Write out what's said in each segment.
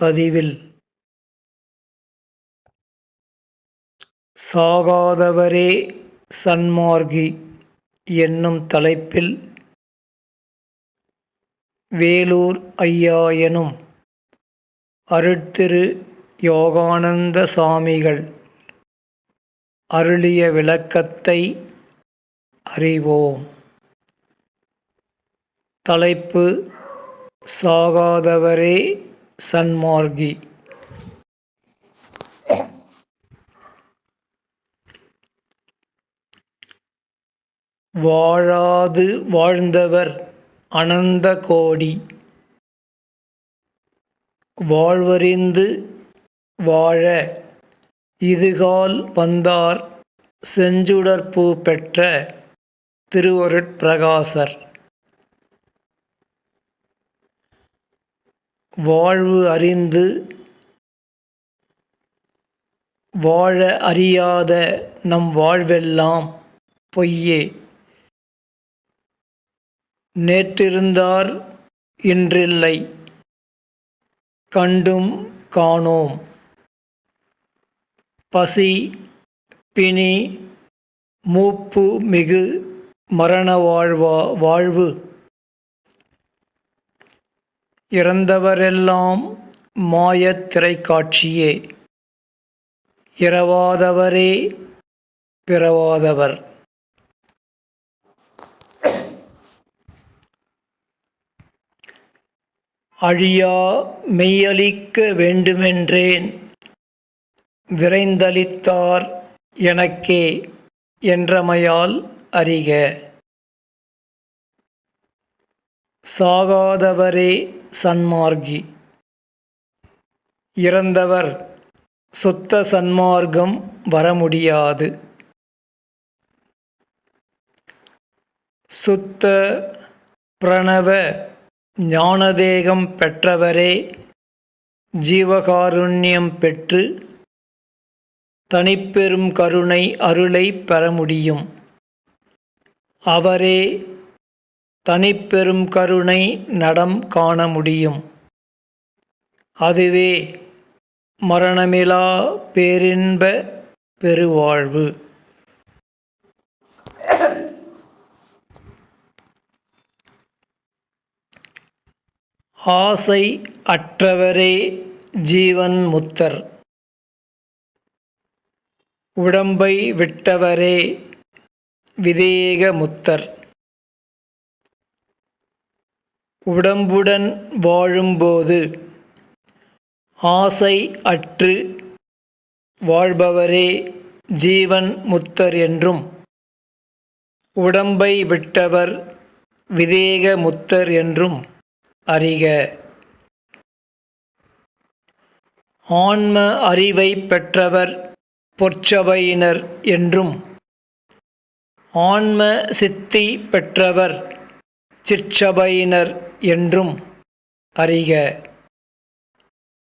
பதிவில். சாகாதவரே சன்மார்கி என்னும் தலைப்பில் வேலூர் ஐயா எனும் அருட்திரு யோகானந்த சாமிகள் அருளிய விளக்கத்தை அறிவோம். தலைப்பு சாகாதவரே சன்மார்கி வாழாது வாழ்ந்தவர் அனந்த கோடி. வாழ்வறிந்து வாழ இதுகால் வந்தார் செஞ்சுடற்பூ பெற்ற திருவருட்பிரகாசர். வாழ்வு அறிந்து வாழ அறியாத நம் வாழ்வெல்லாம் பொய்யே. நேற்றிருந்தார் இன்றில்லை கண்டும் காணோம். பசி பிணி மூப்பு மிகு மரண வாழ்வா வாழ்வு இறந்தவரெல்லாம் மாயத் திரைக்காட்சியே. இரவாதவரே பிறவாதவர். அழியா மெய்யளிக்க வேண்டுமென்றேன் விரைந்தளித்தார் எனக்கே என்றமையால் அறிக. சாகாதவரே சன்மார்கி இறந்தவர் சுத்த சன்மார்க்கம் வர முடியாது சுத்த பிரணவ ஞானதேகம் பெற்றவரே ஜீவகாருண்யம் பெற்று தனிப்பெரும் கருணை அருளை பெற முடியும். அவரே தனிப்பெரும் கருணை நடம் காண முடியும். அதுவே மரணமிலா பேரின்ப பெருவாழ்வு. ஆசை அற்றவரே ஜீவன் முத்தர். உடம்பை விட்டவரே விதேக முத்தர். உடம்புடன் வாழும்போது ஆசை அற்று வாழ்பவரே ஜீவன் முத்தர் என்றும் உடம்பை விட்டவர் விதேக முத்தர் என்றும் அறிக. ஆன்ம அறிவை பெற்றவர் பொற்சபையினர் என்றும் ஆன்ம சித்தி பெற்றவர் சிற்சபையினர் என்றும் அறிக.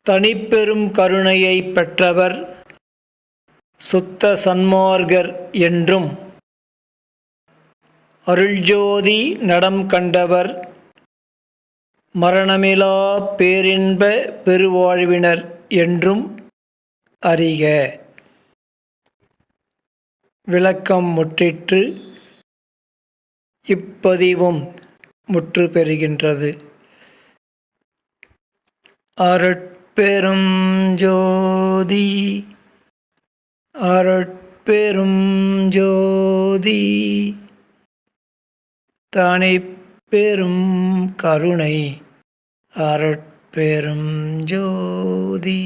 தனிப்பெரும் கருணையை பெற்றவர் சுத்த சன்மார்கர் என்றும் அருள்ஜோதி நடம் கண்டவர் மரணமிலா பேரின்ப பெருவாழ்வினர் என்றும் அறிக. விளக்கம் முற்றிற்று. இப்பதிவும் முற்று பெறுகின்றது அருட்பெரும் ஜோதி அருட்பெரும் ஜோதி தானே பெரும் கருணை அருட்பெரும் ஜோதி.